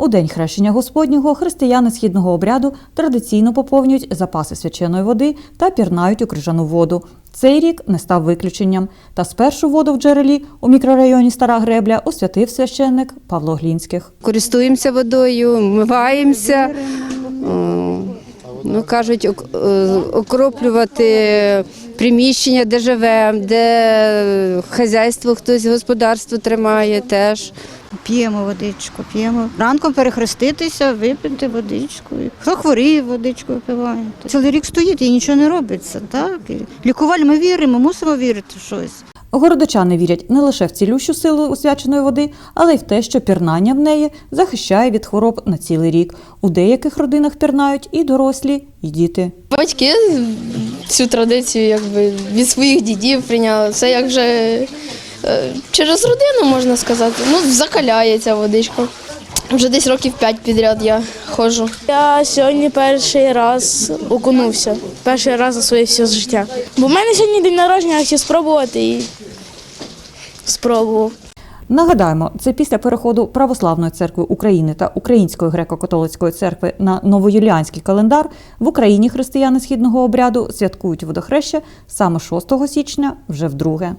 У день хрещення Господнього християни східного обряду традиційно поповнюють запаси свяченої води та пірнають у крижану воду. Цей рік не став виключенням. Та спершу воду в джерелі у мікрорайоні Стара Гребля освятив священник Павло Глінських. Користуємося водою, вмиваємося. О, Ну, кажуть, е, окроплювати приміщення, де живемо, де хазяйство, хтось господарство тримає теж. П'ємо водичку, п'ємо. Ранком перехреститися, випити водичку. Хто хворіє, водичку випиває. Цілий рік стоїть і нічого не робиться. Так? І ми віримо, мусимо вірити в щось. Городочани вірять не лише в цілющу силу освяченої води, але й в те, що пірнання в неї захищає від хвороб на цілий рік. У деяких родинах пірнають і дорослі, і діти. Батьки цю традицію якби від своїх дідів прийняли. Це як вже е, через родину можна сказати. Ну, закаляє ця водичка. Вже десь років п'ять підряд я ходжу. Я сьогодні перший раз окунувся. Перший раз за своє все життя. Бо в мене сьогодні день народження, я хотів спробувати і спробував. Нагадаємо, це після переходу Православної церкви України та Української греко-католицької церкви на новоюліанський календар в Україні християни східного обряду святкують водохреща саме 6 січня вже вдруге.